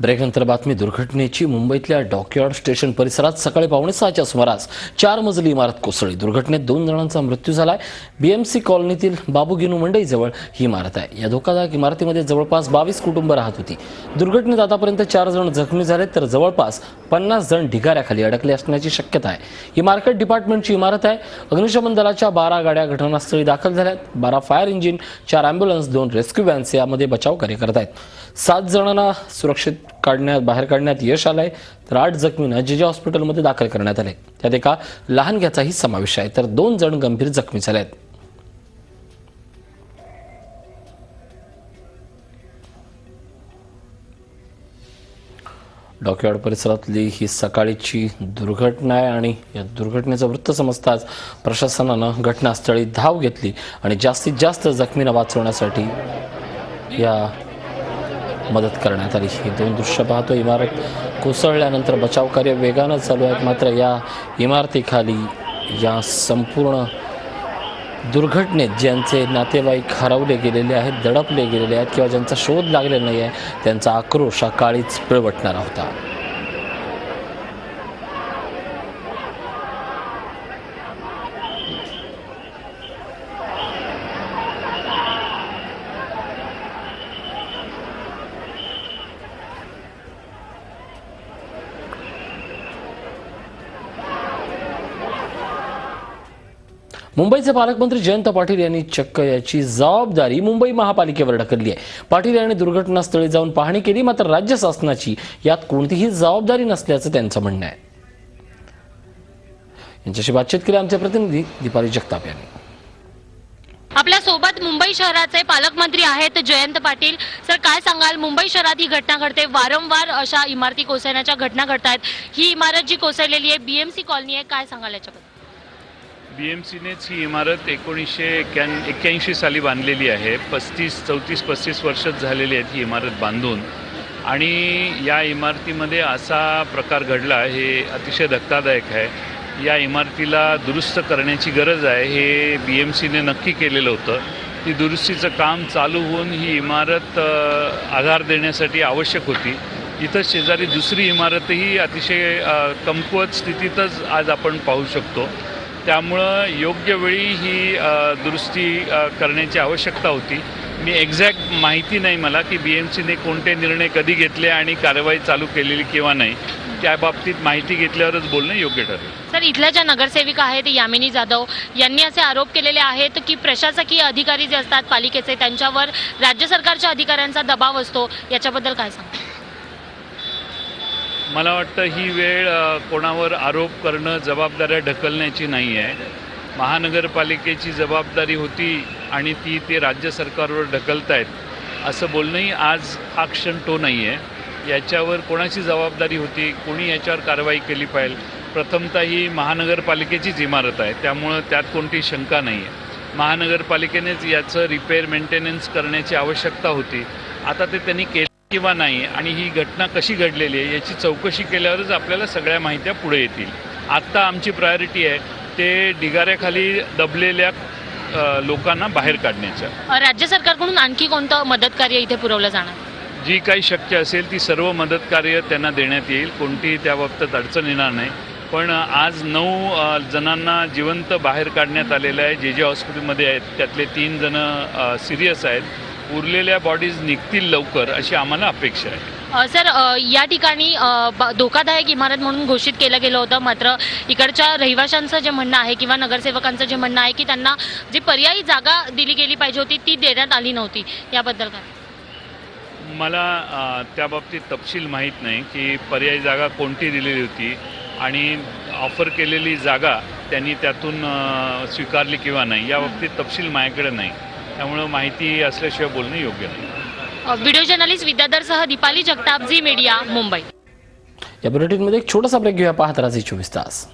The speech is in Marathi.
ब्रेकनंतर बातमी. दुर्घटनेची मुंबईतल्या डॉकयार्ड स्टेशन परिसरात सकाळी पावणे सहाच्या सुमारास चार मजली इमारत कोसळली. दुर्घटनेत दोन जणांचा मृत्यू झालाय. बीएमसी कॉलनीतील बाबूगिनू मंडईजवळ ही इमारत आहे. या धोकादायक इमारतीमध्ये जवळपास बावीस कुटुंब राहत होती. दुर्घटनेत आतापर्यंत चार जण जखमी झाले तर जवळपास पन्नास जण ढिगाऱ्याखाली अडकले असण्याची शक्यता आहे. ही मार्केट डिपार्टमेंटची इमारत आहे. अग्निशमन दलाच्या बारा गाड्या घटनास्थळी दाखल झाल्यात. बारा फायर इंजिन चार अँब्युलन्स दोन रेस्क्यू व्हॅन्स यामध्ये बचाव कार्य करत आहेत सात जणांना सुरक्षित काढण्यात बाहेर काढण्यात यश आलंय. तर आठ जखमींना जे जे हॉस्पिटलमध्ये दाखल करण्यात आले त्यात एका लहानग्याचाही समावेश आहे. तर दोन जण गंभीर जखमी झाले आहेत डॉकयार्ड परिसरातली ही सकाळीची दुर्घटना आहे आणि या दुर्घटनेचं वृत्त समजताच प्रशासनानं घटनास्थळी धाव घेतली आणि जास्तीत जास्त जखमींना वाचवण्यासाठी या मदत करण्यात आली. ही दोन दृश्य पाहतो इमारत कोसळल्यानंतर बचाव कार्य वेगानं चालू आहेत. मात्र या इमारतीखाली या संपूर्ण दुर्घटनेत ज्यांचे नातेवाईक हरवले गेलेले आहेत दडपले गेलेले आहेत किंवा ज्यांचा शोध लागलेला नाही आहे त्यांचा आक्रोश हा काळीच पिळवटणारा होता. मुंबईचे पालकमंत्री जयंत पाटील यांनी चक्क याची जबाबदारी मुंबई महापालिकेवर ढकलली आहे. पाटील यांनी दुर्घटनास्थळी जाऊन पाहणी केली मात्र राज्य शासनाची यात कोणतीही जबाबदारी नसल्याचं त्यांचं म्हणणं आहे. यांच्याशी बातचीत केली आमचे प्रतिनिधी दीपाली जगताप यांनी. आपल्यासोबत मुंबई शहराचे पालकमंत्री आहेत जयंत पाटील. सर काय सांगाल? मुंबई शहरात ही घटना घडते. वारंवार अशा इमारती कोसळण्याच्या घटना घडत आहेत ही इमारत जी कोसळलेली आहे बीएमसी कॉलनी आहे काय सांगाल याच्याबद्दल? बी एम सीनेच ही इमारत एकोणीसशे एक्क्याण एक्क्याऐंशी साली बांधलेली आहे. पस्तीस चौतीस पस्तीस वर्षच झालेली आहेत ही इमारत बांधून. आणि या इमारतीमध्ये असा प्रकार घडला हे अतिशय धक्कादायक आहे. या इमारतीला दुरुस्त करण्याची गरज आहे हे बी एम सीने नक्की केलेलं होतं. ती दुरुस्तीचं काम चालू होऊन ही इमारत आधार देण्यासाठी आवश्यक होती. इथं शेजारी दुसरी इमारतही अतिशय कमकुवत स्थितीतच आज आपण पाहू शकतो. त्यामुळं योग्य वेळी ही दुरुस्ती करण्याची आवश्यकता होती. मी एक्झॅक्ट माहिती नाही मला की बी एम सीने कोणते निर्णय कधी घेतले आणि कारवाई चालू केलेली किंवा नाही. त्या बाबतीत माहिती घेतल्यावरच बोलणं योग्य ठरेल. सर इथल्या ज्या नगरसेविका आहेत यामिनी जाधव यांनी असे आरोप केलेले आहेत की प्रशासकीय अधिकारी जे असतात पालिकेचे त्यांच्यावर राज्य सरकारच्या अधिकाऱ्यांचा दबाव असतो. याच्याबद्दल काय सांग मला वाटतं ही वेळ कोणावर आरोप करणं जबाबदाऱ्या ढकलण्याची नाही आहे. महानगरपालिकेची जबाबदारी होती आणि ती ते राज्य सरकारवर ढकलत आहेत असं बोलणंही आज हा क्षण तो नाही आहे याच्यावर कोणाची जबाबदारी होती कोणी याच्यावर कारवाई केली पाहिजे? प्रथमतः ही महानगरपालिकेचीच इमारत आहे त्यामुळं त्यात कोणती शंका नाही आहे महानगरपालिकेनेच याचं रिपेअर मेंटेनन्स करण्याची आवश्यकता होती. आता ते त्यांनी केलं किंवा नाही आणि ही घटना कशी घडलेली आहे याची चौकशी केल्यावरच आपल्याला सगळ्या माहित्या पुढे येतील. आत्ता आमची प्रायोरिटी आहे ते ढिगाऱ्याखाली दबलेल्या लोकांना बाहेर काढण्याच्या. अ, राज्य सरकारकडून आणखी कोणतं मदत कार्य इथे पुरवलं जाणार? जी काही शक्य असेल ती सर्व मदत कार्य त्यांना देण्यात येईल कोणतीही त्या बाबतीत अडचण येणार नाही. पण आज नऊ जणांना जिवंत बाहेर काढण्यात आलेलं आहे. जे जे हॉस्पिटलमध्ये आहेत त्यातले तीन जणं सिरियस आहेत. उरलेल्या बॉडीज निघतील लवकर अशी आम्हाला अपेक्षा आहे. सर या ठिकाणी धोकादायक इमारत म्हणून घोषित केलं गेलं होतं. मात्र इकडच्या रहिवाशांचं जे म्हणणं आहे किंवा नगरसेवकांचं जे म्हणणं आहे की त्यांना जी पर्यायी जागा दिली गेली पाहिजे होती ती देण्यात आली नव्हती. याबद्दल काय? मला अ, त्या बाबतीत तपशील माहीत नाही की पर्यायी जागा कोणती दिलेली होती आणि ऑफर केलेली जागा त्यांनी त्यातून स्वीकारली किंवा नाही. या बाबतीत तपशील माझ्याकडे नाही. त्यामुळं माहिती असल्याशिवाय बोलणं योग्य नाही. व्हिडिओ जर्नलिस्ट विद्याधरसह दीपाली जगताप झी मीडिया मुंबई. या बुलेटिनमध्ये एक छोटासा ब्रेक घेऊया. पाहत राहा चोवीस तास.